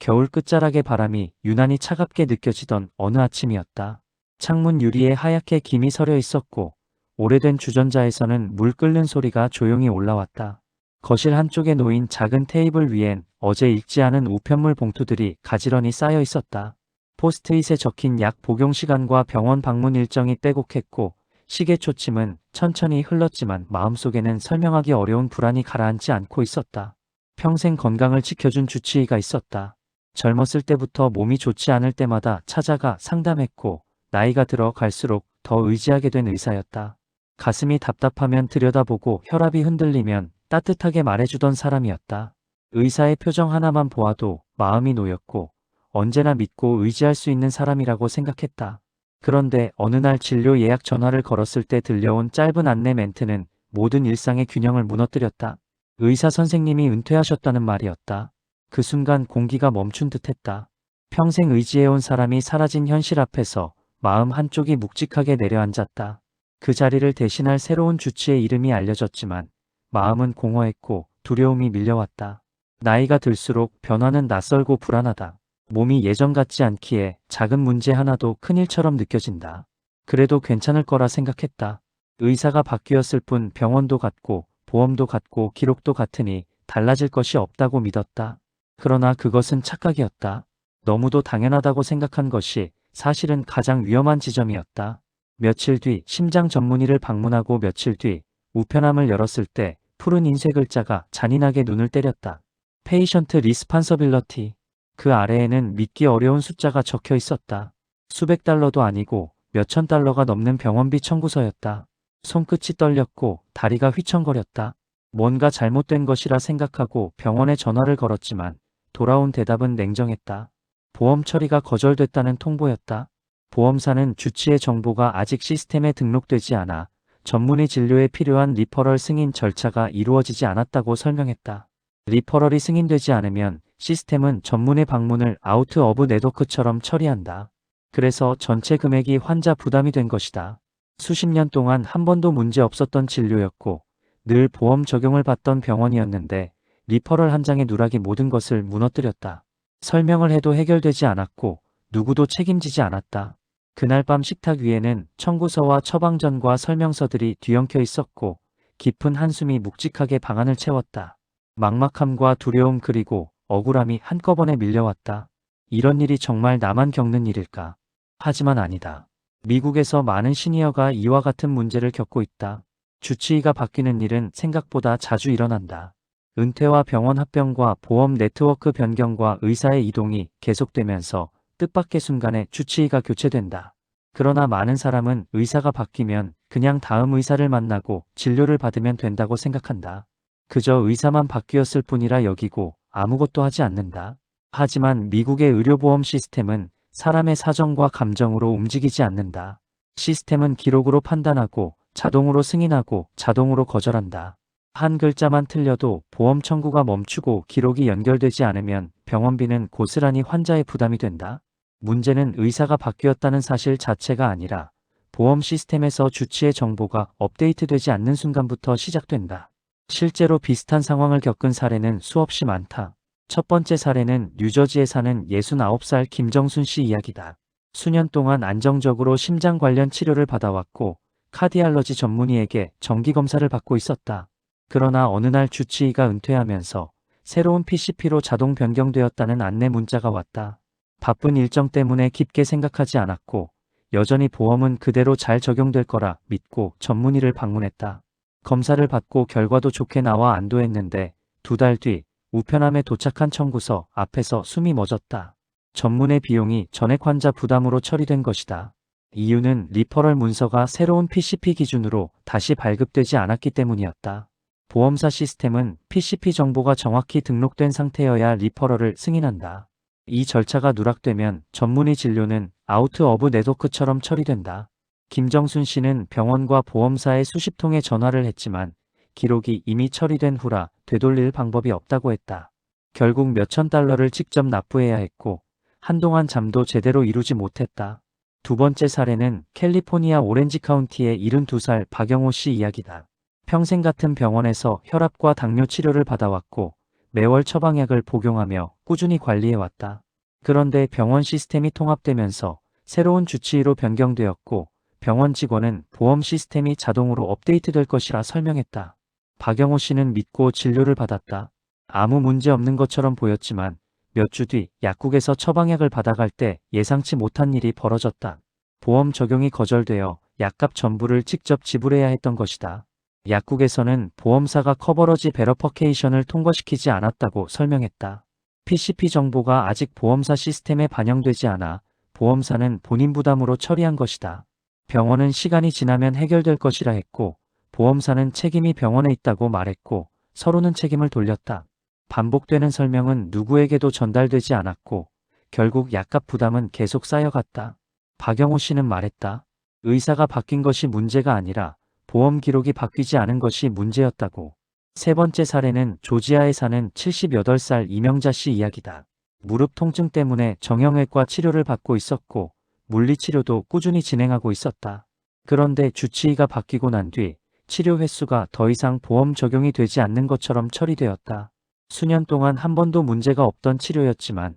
겨울 끝자락의 바람이 유난히 차갑게 느껴지던 어느 아침이었다. 창문 유리에 하얗게 김이 서려 있었고 오래된 주전자에서는 물 끓는 소리가 조용히 올라왔다. 거실 한쪽에 놓인 작은 테이블 위엔 어제 읽지 않은 우편물 봉투들이 가지런히 쌓여 있었다. 포스트잇에 적힌 약 복용 시간과 병원 방문 일정이 빼곡했고 시계 초침은 천천히 흘렀지만 마음속에는 설명하기 어려운 불안이 가라앉지 않고 있었다. 평생 건강을 지켜준 주치의가 있었다. 젊었을 때부터 몸이 좋지 않을 때마다 찾아가 상담했고 나이가 들어 갈수록 더 의지하게 된 의사였다. 가슴이 답답하면 들여다보고 혈압이 흔들리면 따뜻하게 말해주던 사람이었다. 의사의 표정 하나만 보아도 마음이 놓였고 언제나 믿고 의지할 수 있는 사람이라고 생각했다. 그런데 어느 날 진료 예약 전화를 걸었을 때 들려온 짧은 안내 멘트는 모든 일상의 균형을 무너뜨렸다. 의사 선생님이 은퇴하셨다는 말이었다. 그 순간 공기가 멈춘 듯 했다. 평생 의지해온 사람이 사라진 현실 앞에서 마음 한쪽이 묵직하게 내려앉았다. 그 자리를 대신할 새로운 주치의 이름이 알려졌지만 마음은 공허했고 두려움이 밀려왔다. 나이가 들수록 변화는 낯설고 불안하다. 몸이 예전 같지 않기에 작은 문제 하나도 큰일처럼 느껴진다. 그래도 괜찮을 거라 생각했다. 의사가 바뀌었을 뿐 병원도 같고 보험도 같고 기록도 같으니 달라질 것이 없다고 믿었다. 그러나 그것은 착각이었다. 너무도 당연하다고 생각한 것이 사실은 가장 위험한 지점이었다. 며칠 뒤 심장 전문의를 방문하고 며칠 뒤 우편함을 열었을 때 푸른 인쇄 글자가 잔인하게 눈을 때렸다. 페이션트 리스판서빌러티. 그 아래에는 믿기 어려운 숫자가 적혀 있었다. 수백 달러도 아니고 몇천 달러가 넘는 병원비 청구서였다. 손끝이 떨렸고 다리가 휘청거렸다. 뭔가 잘못된 것이라 생각하고 병원에 전화를 걸었지만 돌아온 대답은 냉정했다. 보험 처리가 거절됐다는 통보였다. 보험사는 주치의 정보가 아직 시스템에 등록되지 않아 전문의 진료에 필요한 리퍼럴 승인 절차가 이루어지지 않았다고 설명했다. 리퍼럴이 승인되지 않으면 시스템은 전문의 방문을 아우트 오브 네트워크처럼 처리한다. 그래서 전체 금액이 환자 부담이 된 것이다. 수십 년 동안 한 번도 문제 없었던 진료였고 늘 보험 적용을 받던 병원이었는데 리퍼럴 한 장의 누락이 모든 것을 무너뜨렸다. 설명을 해도 해결되지 않았고 누구도 책임지지 않았다. 그날 밤 식탁 위에는 청구서와 처방전과 설명서들이 뒤엉켜 있었고 깊은 한숨이 묵직하게 방안을 채웠다. 막막함과 두려움 그리고 억울함이 한꺼번에 밀려왔다. 이런 일이 정말 나만 겪는 일일까? 하지만 아니다. 미국에서 많은 시니어가 이와 같은 문제를 겪고 있다. 주치의가 바뀌는 일은 생각보다 자주 일어난다. 은퇴와 병원 합병과 보험 네트워크 변경과 의사의 이동이 계속되면서 뜻밖의 순간에 주치의가 교체된다. 그러나 많은 사람은 의사가 바뀌면 그냥 다음 의사를 만나고 진료를 받으면 된다고 생각한다. 그저 의사만 바뀌었을 뿐이라 여기고 아무것도 하지 않는다. 하지만 미국의 의료보험 시스템은 사람의 사정과 감정으로 움직이지 않는다. 시스템은 기록으로 판단하고 자동으로 승인하고 자동으로 거절한다. 한 글자만 틀려도 보험 청구가 멈추고 기록이 연결되지 않으면 병원비는 고스란히 환자의 부담이 된다. 문제는 의사가 바뀌었다는 사실 자체가 아니라 보험 시스템에서 주치의 정보가 업데이트되지 않는 순간부터 시작된다. 실제로 비슷한 상황을 겪은 사례는 수없이 많다. 첫 번째 사례는 뉴저지에 사는 69살 김정순 씨 이야기다. 수년 동안 안정적으로 심장 관련 치료를 받아왔고 카디알러지 전문의에게 정기검사를 받고 있었다. 그러나 어느 날 주치의가 은퇴하면서 새로운 PCP로 자동 변경되었다는 안내 문자가 왔다. 바쁜 일정 때문에 깊게 생각하지 않았고 여전히 보험은 그대로 잘 적용될 거라 믿고 전문의를 방문했다. 검사를 받고 결과도 좋게 나와 안도했는데 두 달 뒤 우편함에 도착한 청구서 앞에서 숨이 멎었다. 전문의 비용이 전액 환자 부담으로 처리된 것이다. 이유는 리퍼럴 문서가 새로운 PCP 기준으로 다시 발급되지 않았기 때문이었다. 보험사 시스템은 PCP 정보가 정확히 등록된 상태여야 리퍼럴을 승인한다. 이 절차가 누락되면 전문의 진료는 아우트 오브 네트워크처럼 처리된다. 김정순 씨는 병원과 보험사에 수십 통의 전화를 했지만 기록이 이미 처리된 후라 되돌릴 방법이 없다고 했다. 결국 몇천 달러를 직접 납부해야 했고 한동안 잠도 제대로 이루지 못했다. 두 번째 사례는 캘리포니아 오렌지 카운티의 72살 박영호 씨 이야기다. 평생 같은 병원에서 혈압과 당뇨 치료를 받아왔고 매월 처방약을 복용하며 꾸준히 관리해왔다. 그런데 병원 시스템이 통합되면서 새로운 주치의로 변경되었고 병원 직원은 보험 시스템이 자동으로 업데이트될 것이라 설명했다. 박영호 씨는 믿고 진료를 받았다. 아무 문제 없는 것처럼 보였지만 몇 주 뒤 약국에서 처방약을 받아갈 때 예상치 못한 일이 벌어졌다. 보험 적용이 거절되어 약값 전부를 직접 지불해야 했던 것이다. 약국에서는 보험사가 커버러지 베러퍼케이션을 통과시키지 않았다고 설명했다. PCP 정보가 아직 보험사 시스템에 반영되지 않아 보험사는 본인 부담으로 처리한 것이다. 병원은 시간이 지나면 해결될 것이라 했고 보험사는 책임이 병원에 있다고 말했고 서로는 책임을 돌렸다. 반복되는 설명은 누구에게도 전달되지 않았고 결국 약값 부담은 계속 쌓여갔다. 박영호 씨는 말했다. 의사가 바뀐 것이 문제가 아니라 보험 기록이 바뀌지 않은 것이 문제였다고. 세 번째 사례는 조지아에 사는 78살 이명자 씨 이야기다. 무릎 통증 때문에 정형외과 치료를 받고 있었고 물리치료도 꾸준히 진행하고 있었다. 그런데 주치의가 바뀌고 난 뒤 치료 횟수가 더 이상 보험 적용이 되지 않는 것처럼 처리되었다. 수년 동안 한 번도 문제가 없던 치료였지만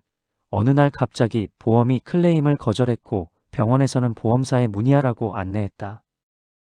어느 날 갑자기 보험이 클레임을 거절했고 병원에서는 보험사에 문의하라고 안내했다.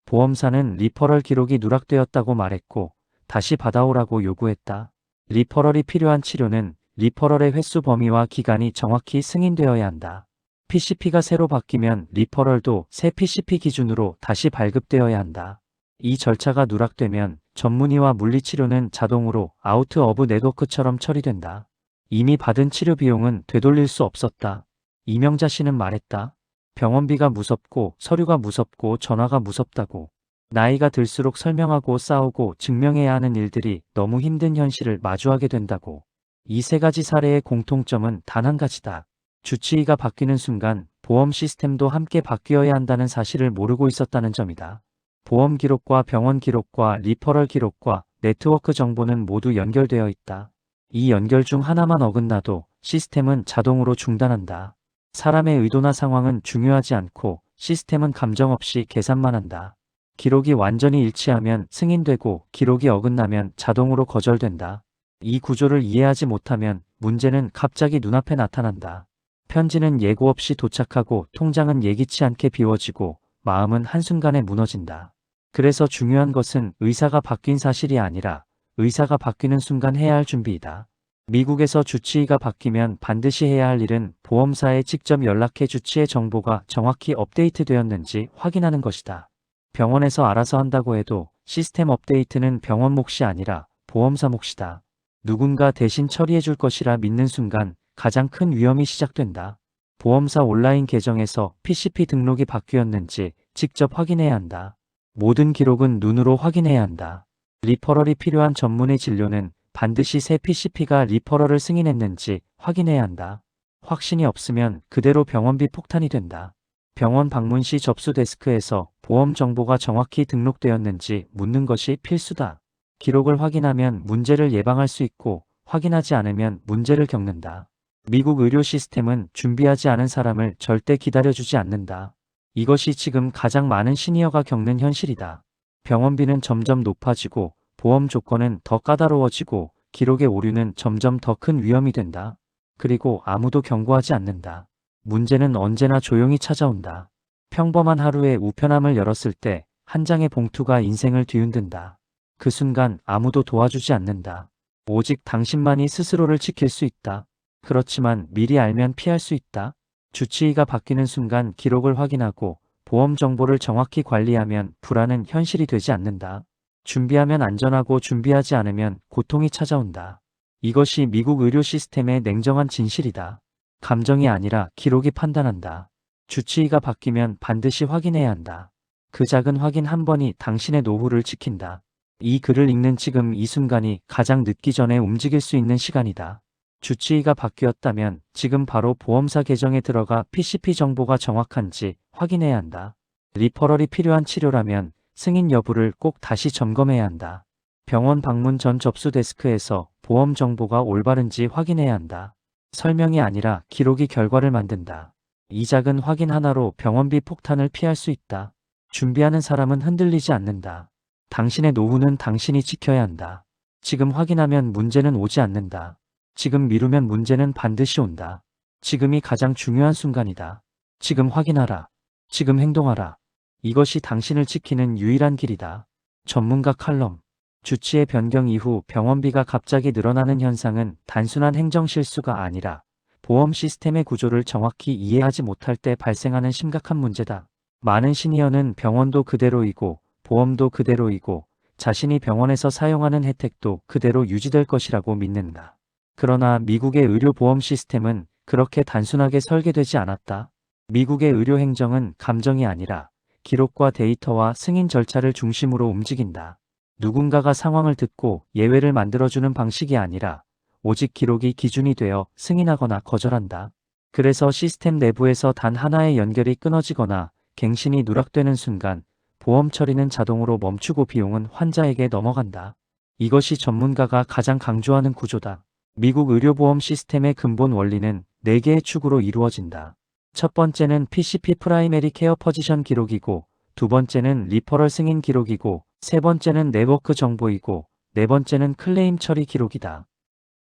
보험사는 리퍼럴 기록이 누락되었다고 말했고 다시 받아오라고 요구했다. 리퍼럴이 필요한 치료는 리퍼럴의 횟수 범위와 기간이 정확히 승인되어야 한다. PCP가 새로 바뀌면 리퍼럴도 새 PCP 기준으로 다시 발급되어야 한다. 이 절차가 누락되면 전문의와 물리치료는 자동으로 아우트 어브 네트워크처럼 처리된다. 이미 받은 치료 비용은 되돌릴 수 없었다. 이명자 씨는 말했다. 병원비가 무섭고 서류가 무섭고 전화가 무섭다고. 나이가 들수록 설명하고 싸우고 증명해야 하는 일들이 너무 힘든 현실을 마주하게 된다고. 이 세 가지 사례의 공통점은 단 한 가지다. 주치의가 바뀌는 순간 보험 시스템도 함께 바뀌어야 한다는 사실을 모르고 있었다는 점이다. 보험 기록과 병원 기록과 리퍼럴 기록과 네트워크 정보는 모두 연결되어 있다. 이 연결 중 하나만 어긋나도 시스템은 자동으로 중단한다. 사람의 의도나 상황은 중요하지 않고 시스템은 감정 없이 계산만 한다. 기록이 완전히 일치하면 승인되고 기록이 어긋나면 자동으로 거절된다. 이 구조를 이해하지 못하면 문제는 갑자기 눈앞에 나타난다. 편지는 예고 없이 도착하고 통장은 예기치 않게 비워지고 마음은 한순간에 무너진다. 그래서 중요한 것은 의사가 바뀐 사실이 아니라 의사가 바뀌는 순간 해야 할 준비이다. 미국에서 주치의가 바뀌면 반드시 해야 할 일은 보험사에 직접 연락해 주치의 정보가 정확히 업데이트 되었는지 확인하는 것이다. 병원에서 알아서 한다고 해도 시스템 업데이트는 병원 몫이 아니라 보험사 몫이다. 누군가 대신 처리해 줄 것이라 믿는 순간 가장 큰 위험이 시작된다. 보험사 온라인 계정에서 PCP 등록이 바뀌었는지 직접 확인해야 한다. 모든 기록은 눈으로 확인해야 한다. 리퍼럴이 필요한 전문의 진료는 반드시 새 PCP가 리퍼럴을 승인했는지 확인해야 한다. 확신이 없으면 그대로 병원비 폭탄이 된다. 병원 방문 시 접수 데스크에서 보험 정보가 정확히 등록되었는지 묻는 것이 필수다. 기록을 확인하면 문제를 예방할 수 있고 확인하지 않으면 문제를 겪는다. 미국 의료 시스템은 준비하지 않은 사람을 절대 기다려주지 않는다. 이것이 지금 가장 많은 시니어가 겪는 현실이다. 병원비는 점점 높아지고 보험 조건은 더 까다로워지고 기록의 오류는 점점 더 큰 위험이 된다. 그리고 아무도 경고하지 않는다. 문제는 언제나 조용히 찾아온다. 평범한 하루에 우편함을 열었을 때 한 장의 봉투가 인생을 뒤흔든다. 그 순간 아무도 도와주지 않는다. 오직 당신만이 스스로를 지킬 수 있다. 그렇지만 미리 알면 피할 수 있다. 주치의가 바뀌는 순간 기록을 확인하고 보험 정보를 정확히 관리하면 불안은 현실이 되지 않는다. 준비하면 안전하고 준비하지 않으면 고통이 찾아온다. 이것이 미국 의료 시스템의 냉정한 진실이다. 감정이 아니라 기록이 판단한다. 주치의가 바뀌면 반드시 확인해야 한다. 그 작은 확인 한 번이 당신의 노후를 지킨다. 이 글을 읽는 지금 이 순간이 가장 늦기 전에 움직일 수 있는 시간이다. 주치의가 바뀌었다면 지금 바로 보험사 계정에 들어가 PCP 정보가 정확한지 확인해야 한다. 리퍼럴이 필요한 치료라면 승인 여부를 꼭 다시 점검해야 한다. 병원 방문 전 접수 데스크에서 보험 정보가 올바른지 확인해야 한다. 설명이 아니라 기록이 결과를 만든다. 이 작은 확인 하나로 병원비 폭탄을 피할 수 있다. 준비하는 사람은 흔들리지 않는다. 당신의 노후는 당신이 지켜야 한다. 지금 확인하면 문제는 오지 않는다. 지금 미루면 문제는 반드시 온다. 지금이 가장 중요한 순간이다. 지금 확인하라. 지금 행동하라. 이것이 당신을 지키는 유일한 길이다. 전문가 칼럼. 주치의 변경 이후 병원비가 갑자기 늘어나는 현상은 단순한 행정 실수가 아니라 보험 시스템의 구조를 정확히 이해하지 못할 때 발생하는 심각한 문제다. 많은 시니어는 병원도 그대로이고 보험도 그대로이고 자신이 병원에서 사용하는 혜택도 그대로 유지될 것이라고 믿는다. 그러나 미국의 의료보험 시스템은 그렇게 단순하게 설계되지 않았다. 미국의 의료 행정은 감정이 아니라 기록과 데이터와 승인 절차를 중심으로 움직인다. 누군가가 상황을 듣고 예외를 만들어주는 방식이 아니라 오직 기록이 기준이 되어 승인하거나 거절한다. 그래서 시스템 내부에서 단 하나의 연결이 끊어지거나 갱신이 누락되는 순간 보험 처리는 자동으로 멈추고 비용은 환자에게 넘어간다. 이것이 전문가가 가장 강조하는 구조다. 미국 의료보험 시스템의 근본 원리는 4개의 축으로 이루어진다. 첫 번째는 PCP 프라이메리 케어 퍼지션 기록이고 두 번째는 리퍼럴 승인 기록이고 세 번째는 네트워크 정보이고 네 번째는 클레임 처리 기록이다.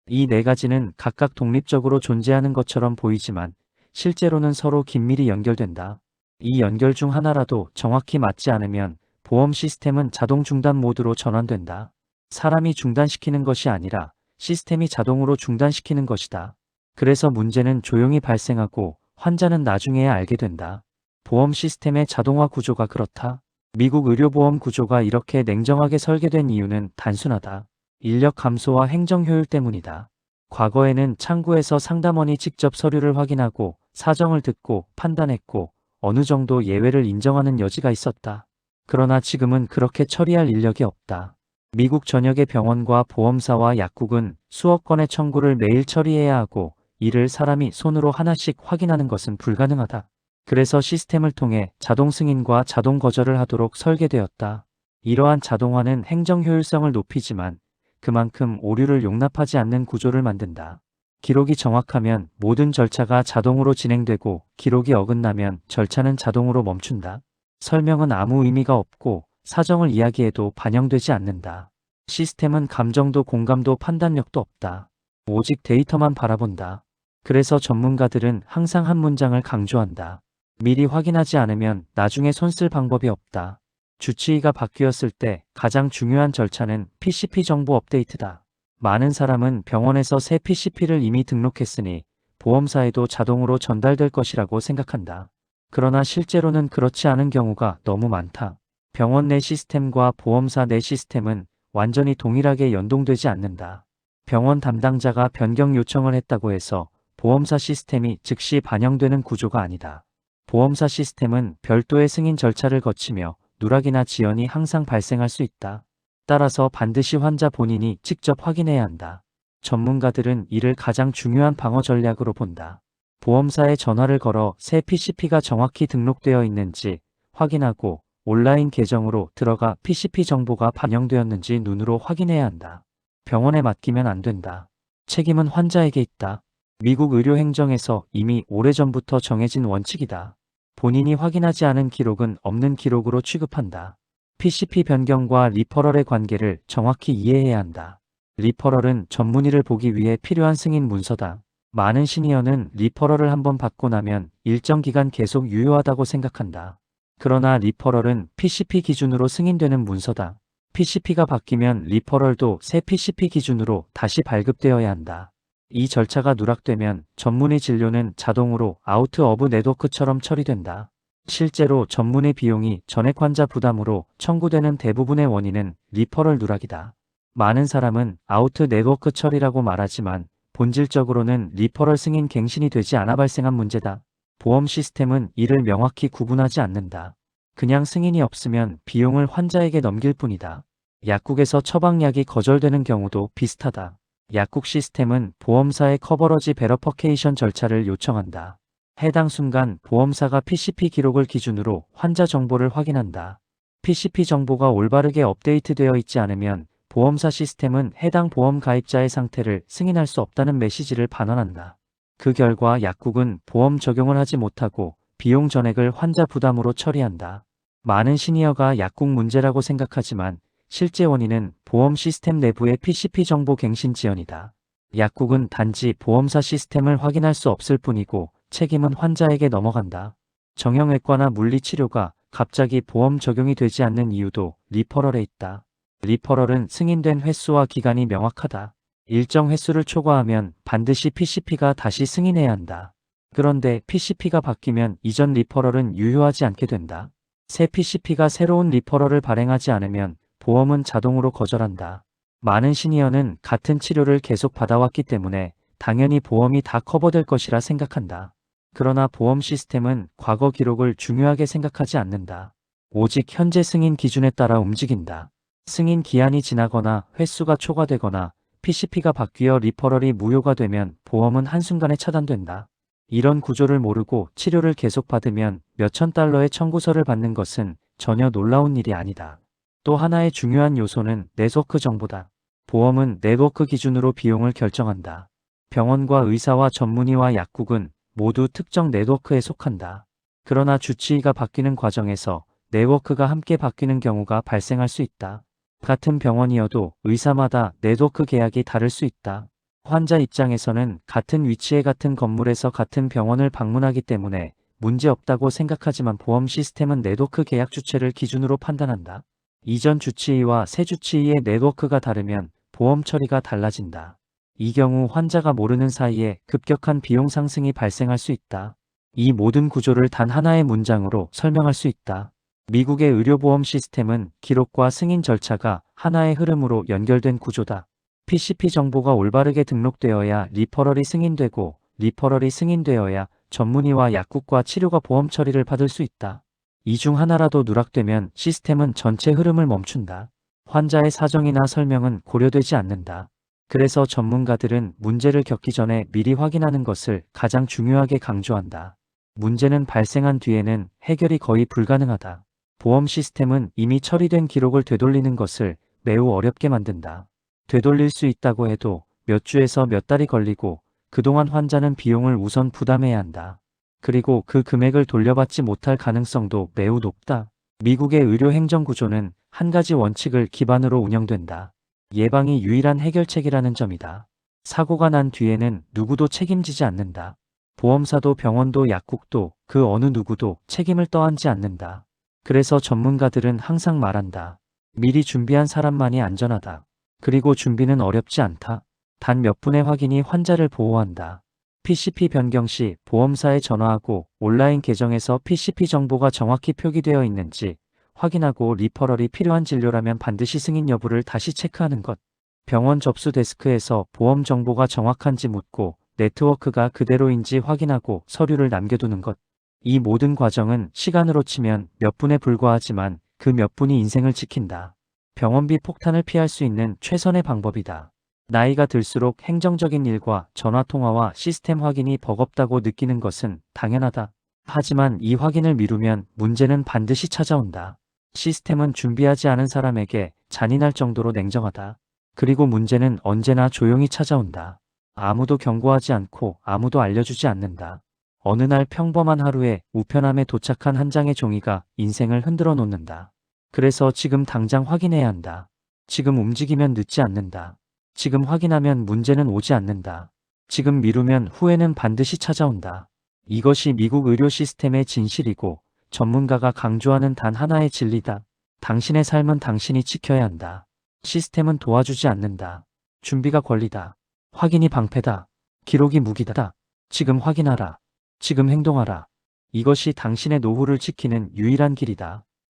이 네 가지는 각각 독립적으로 존재하는 것처럼 보이지만 실제로는 서로 긴밀히 연결된다. 이 연결 중 하나라도 정확히 맞지 않으면 보험 시스템은 자동 중단 모드로 전환된다. 사람이 중단시키는 것이 아니라 시스템이 자동으로 중단시키는 것이다. 그래서 문제는 조용히 발생하고 환자는 나중에야 알게 된다. 보험 시스템의 자동화 구조가 그렇다. 미국 의료보험 구조가 이렇게 냉정하게 설계된 이유는 단순하다. 인력 감소와 행정 효율 때문이다. 과거에는 창구에서 상담원이 직접 서류를 확인하고 사정을 듣고 판단했고 어느 정도 예외를 인정하는 여지가 있었다. 그러나 지금은 그렇게 처리할 인력이 없다. 미국 전역의 병원과 보험사와 약국은 수억 건의 청구를 매일 처리해야 하고 이를 사람이 손으로 하나씩 확인하는 것은 불가능하다. 그래서 시스템을 통해 자동 승인과 자동 거절을 하도록 설계되었다. 이러한 자동화는 행정 효율성을 높이지만 그만큼 오류를 용납하지 않는 구조를 만든다. 기록이 정확하면 모든 절차가 자동으로 진행되고 기록이 어긋나면 절차는 자동으로 멈춘다. 설명은 아무 의미가 없고 사정을 이야기해도 반영되지 않는다. 시스템은 감정도 공감도 판단력도 없다. 오직 데이터만 바라본다. 그래서 전문가들은 항상 한 문장을 강조한다. 미리 확인하지 않으면 나중에 손쓸 방법이 없다. 주치의가 바뀌었을 때 가장 중요한 절차는 PCP 정보 업데이트다. 많은 사람은 병원에서 새 PCP를 이미 등록했으니 보험사에도 자동으로 전달될 것이라고 생각한다. 그러나 실제로는 그렇지 않은 경우가 너무 많다. 병원 내 시스템과 보험사 내 시스템은 완전히 동일하게 연동되지 않는다. 병원 담당자가 변경 요청을 했다고 해서 보험사 시스템이 즉시 반영되는 구조가 아니다. 보험사 시스템은 별도의 승인 절차를 거치며 누락이나 지연이 항상 발생할 수 있다. 따라서 반드시 환자 본인이 직접 확인해야 한다. 전문가들은 이를 가장 중요한 방어 전략으로 본다. 보험사에 전화를 걸어 새 PCP가 정확히 등록되어 있는지 확인하고 온라인 계정으로 들어가 PCP 정보가 반영되었는지 눈으로 확인해야 한다. 병원에 맡기면 안 된다. 책임은 환자에게 있다. 미국 의료 행정에서 이미 오래전부터 정해진 원칙이다. 본인이 확인하지 않은 기록은 없는 기록으로 취급한다. PCP 변경과 리퍼럴의 관계를 정확히 이해해야 한다. 리퍼럴은 전문의를 보기 위해 필요한 승인 문서다. 많은 시니어는 리퍼럴을 한번 받고 나면 일정 기간 계속 유효하다고 생각한다. 그러나 리퍼럴은 PCP 기준으로 승인되는 문서다. PCP가 바뀌면 리퍼럴도 새 PCP 기준으로 다시 발급되어야 한다. 이 절차가 누락되면 전문의 진료는 자동으로 아우트 어브 네트워크처럼 처리된다. 실제로 전문의 비용이 전액 환자 부담으로 청구되는 대부분의 원인은 리퍼럴 누락이다. 많은 사람은 아우트 네트워크 처리라고 말하지만 본질적으로는 리퍼럴 승인 갱신이 되지 않아 발생한 문제다. 보험 시스템은 이를 명확히 구분하지 않는다. 그냥 승인이 없으면 비용을 환자에게 넘길 뿐이다. 약국에서 처방약이 거절되는 경우도 비슷하다. 약국 시스템은 보험사의 커버러지 베러퍼케이션 절차를 요청한다. 해당 순간 보험사가 PCP 기록을 기준으로 환자 정보를 확인한다. PCP 정보가 올바르게 업데이트되어 있지 않으면 보험사 시스템은 해당 보험 가입자의 상태를 승인할 수 없다는 메시지를 반환한다. 그 결과 약국은 보험 적용을 하지 못하고 비용 전액을 환자 부담으로 처리한다. 많은 시니어가 약국 문제라고 생각하지만 실제 원인은 보험 시스템 내부의 PCP 정보 갱신 지연이다. 약국은 단지 보험사 시스템을 확인할 수 없을 뿐이고 책임은 환자에게 넘어간다. 정형외과나 물리치료가 갑자기 보험 적용이 되지 않는 이유도 리퍼럴에 있다. 리퍼럴은 승인된 횟수와 기간이 명확하다. 일정 횟수를 초과하면 반드시 PCP가 다시 승인해야 한다. 그런데 PCP가 바뀌면 이전 리퍼럴은 유효하지 않게 된다. 새 PCP가 새로운 리퍼럴을 발행하지 않으면 보험은 자동으로 거절한다. 많은 시니어는 같은 치료를 계속 받아왔기 때문에 당연히 보험이 다 커버될 것이라 생각한다. 그러나 보험 시스템은 과거 기록을 중요하게 생각하지 않는다. 오직 현재 승인 기준에 따라 움직인다. 승인 기한이 지나거나 횟수가 초과되거나 PCP가 바뀌어 리퍼럴이 무효가 되면 보험은 한순간에 차단된다. 이런 구조를 모르고 치료를 계속 받으면 몇천 달러의 청구서를 받는 것은 전혀 놀라운 일이 아니다. 또 하나의 중요한 요소는 네트워크 정보다. 보험은 네트워크 기준으로 비용을 결정한다. 병원과 의사와 전문의와 약국은 모두 특정 네트워크에 속한다. 그러나 주치의가 바뀌는 과정에서 네트워크가 함께 바뀌는 경우가 발생할 수 있다. 같은 병원이어도 의사마다 네트워크 계약이 다를 수 있다. 환자 입장에서는 같은 위치에 같은 건물에서 같은 병원을 방문하기 때문에 문제 없다고 생각하지만 보험 시스템은 네트워크 계약 주체를 기준으로 판단한다. 이전 주치의와 새 주치의의 네트워크가 다르면 보험 처리가 달라진다. 이 경우 환자가 모르는 사이에 급격한 비용 상승이 발생할 수 있다. 이 모든 구조를 단 하나의 문장으로 설명할 수 있다. 미국의 의료보험 시스템은 기록과 승인 절차가 하나의 흐름으로 연결된 구조다. PCP 정보가 올바르게 등록되어야 리퍼럴이 승인되고 리퍼럴이 승인되어야 전문의와 약국과 치료가 보험 처리를 받을 수 있다. 이 중 하나라도 누락되면 시스템은 전체 흐름을 멈춘다. 환자의 사정이나 설명은 고려되지 않는다. 그래서 전문가들은 문제를 겪기 전에 미리 확인하는 것을 가장 중요하게 강조한다. 문제는 발생한 뒤에는 해결이 거의 불가능하다. 보험 시스템은 이미 처리된 기록을 되돌리는 것을 매우 어렵게 만든다. 되돌릴 수 있다고 해도 몇 주에서 몇 달이 걸리고 그동안 환자는 비용을 우선 부담해야 한다. 그리고 그 금액을 돌려받지 못할 가능성도 매우 높다. 미국의 의료 행정 구조는 한 가지 원칙을 기반으로 운영된다. 예방이 유일한 해결책이라는 점이다. 사고가 난 뒤에는 누구도 책임지지 않는다. 보험사도 병원도 약국도 그 어느 누구도 책임을 떠안지 않는다. 그래서 전문가들은 항상 말한다. 미리 준비한 사람만이 안전하다. 그리고 준비는 어렵지 않다. 단 몇 분의 확인이 환자를 보호한다. PCP 변경 시 보험사에 전화하고 온라인 계정에서 PCP 정보가 정확히 표기되어 있는지 확인하고 리퍼럴이 필요한 진료라면 반드시 승인 여부를 다시 체크하는 것. 병원 접수 데스크에서 보험 정보가 정확한지 묻고 네트워크가 그대로인지 확인하고 서류를 남겨두는 것. 이 모든 과정은 시간으로 치면 몇 분에 불과하지만 그 몇 분이 인생을 지킨다. 병원비 폭탄을 피할 수 있는 최선의 방법이다. 나이가 들수록 행정적인 일과 전화통화와 시스템 확인이 버겁다고 느끼는 것은 당연하다. 하지만 이 확인을 미루면 문제는 반드시 찾아온다. 시스템은 준비하지 않은 사람에게 잔인할 정도로 냉정하다. 그리고 문제는 언제나 조용히 찾아온다. 아무도 경고하지 않고 아무도 알려주지 않는다. 어느 날 평범한 하루에 우편함에 도착한 한 장의 종이가 인생을 흔들어 놓는다. 그래서 지금 당장 확인해야 한다. 지금 움직이면 늦지 않는다. 지금 확인하면 문제는 오지 않는다. 지금 미루면 후회는 반드시 찾아온다. 이것이 미국 의료 시스템의 진실이고 전문가가 강조하는 단 하나의 진리다. 당신의 삶은 당신이 지켜야 한다. 시스템은 도와주지 않는다. 준비가 권리다. 확인이 방패다. 기록이 무기다. 지금 확인하라. 지금 행동하라. 이것이 당신의 노후를 지키는 유일한 길이다.